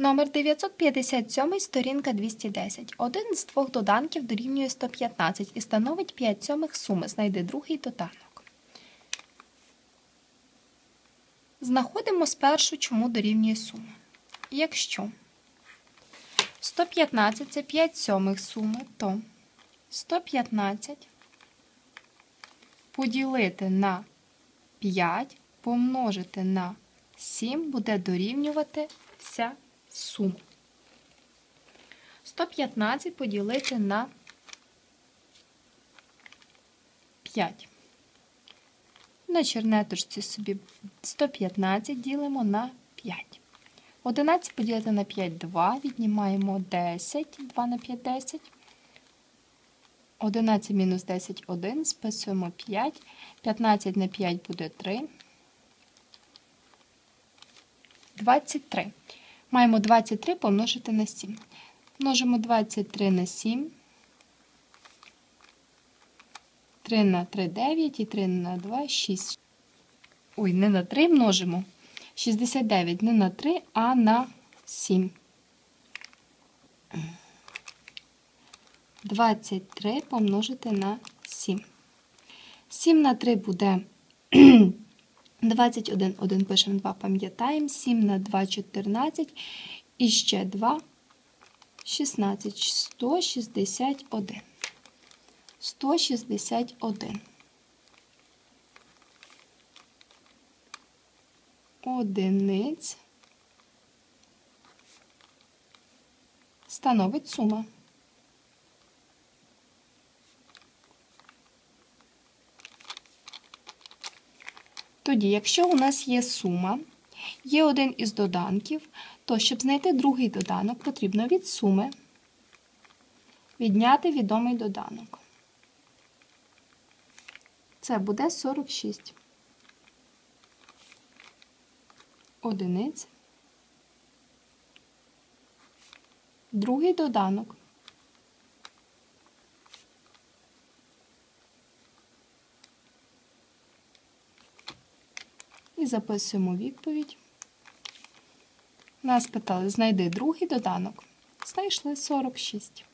Номер 957, сторінка 210. Один з двох доданків дорівнює 115 і становить 5 сьомих суми. Знайди другий доданок. Знаходимо спершу, чому дорівнює сума. Якщо 115 це 5 сьомих суми, то 115 поділити на 5 помножити на 7 буде дорівнювати вся сума. 115 поділити на 5. На чернеточці собі 115 ділимо на 5. 11 поділити на 5 2, віднімаємо 10, 2 на 5 10. 11 мінус 10 1, списуємо 5. 15 на 5 буде 3. 23. Маємо 23 помножити на 7. Множимо 23 на 7. 3 на 3 9 і 3 на 2 6. Ой, не на 3 множимо. 69 не на 3, а на 7. 23 помножити на 7. 7 на 3 буде 21, 1 пишемо 2, пам'ятаємо, 7 на 2 14 і ще 2 16, 161. 161. Одиниць становить сума. Тоді, якщо у нас є сума, є один із доданків, то щоб знайти другий доданок, потрібно від суми відняти відомий доданок. Це буде 46 одиниць. Другий доданок. І записуємо відповідь. Нас питали, знайди другий доданок. Знайшли 46.